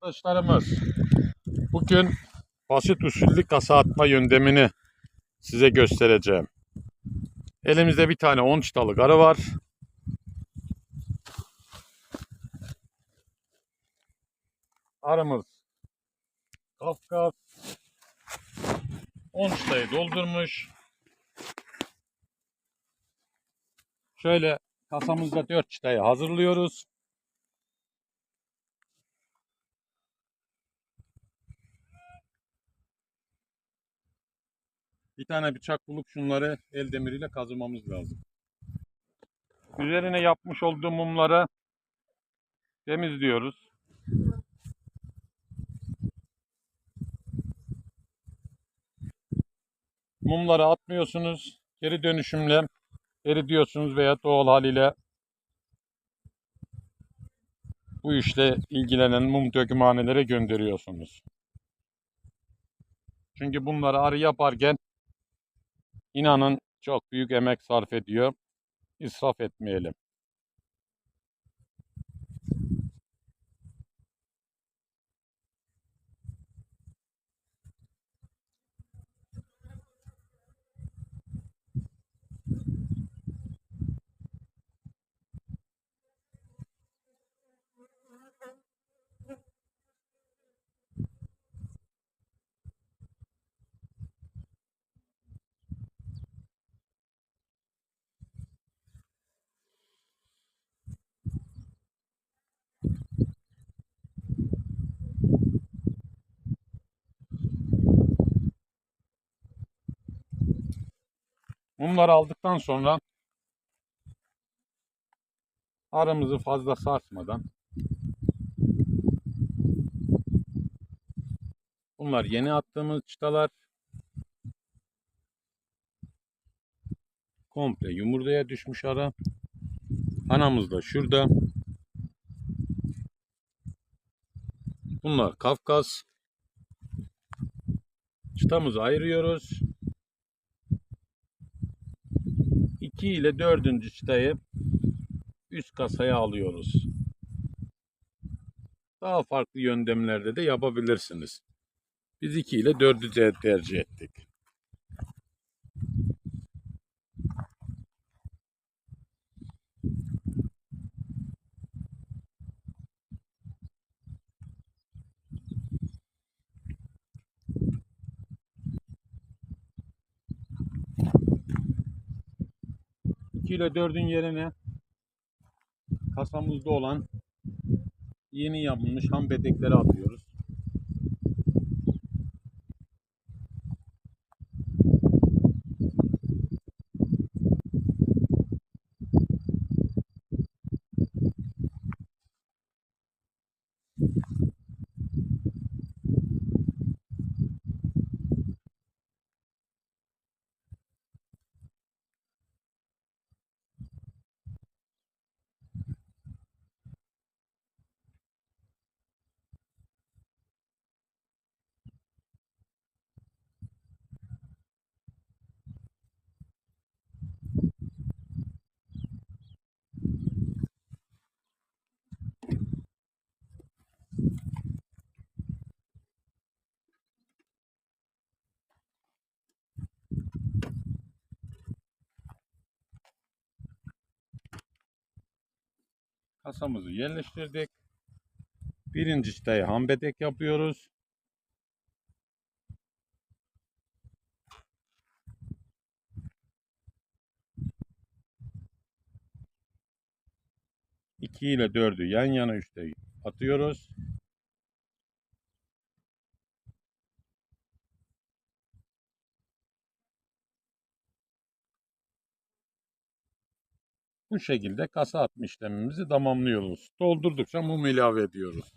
Arkadaşlarımız bugün basit usullü kasa atma yöntemini size göstereceğim. Elimizde bir tane 10 çıtalı arı var. Arımız Kafkas 10 çıtayı doldurmuş. Şöyle kasamızda 4 çıtayı hazırlıyoruz. Bir tane bıçak bulup şunları el demiriyle kazımamız lazım. Üzerine yapmış olduğum mumları temizliyoruz. Mumları atmıyorsunuz. Geri dönüşümle eritiyorsunuz veya doğal haliyle bu işle ilgilenen mum dökümhanelere gönderiyorsunuz. Çünkü bunları arı yaparken inanın çok büyük emek sarf ediyor. İsraf etmeyelim. Mumları aldıktan sonra aramızı fazla sarsmadan bunlar yeni attığımız çıtalar komple yumurtaya düşmüş ara. Anamız da şurada. Bunlar Kafkas. Çıtamızı ayırıyoruz. 2 ile 4. çıtayı üst kasaya alıyoruz. Daha farklı yöntemlerde de yapabilirsiniz. Biz 2 ile 4'ü tercih ettik. İki ile 4'ün yerine kasamızda olan yeni yapılmış ham bedekleri atıyoruz. Kasamızı yerleştirdik. Birinci çıtayı ham bedek yapıyoruz. İki ile dördü yan yana üçte atıyoruz. Bu şekilde kasa atma işlemimizi tamamlıyoruz. Doldurdukça mum ilave ediyoruz.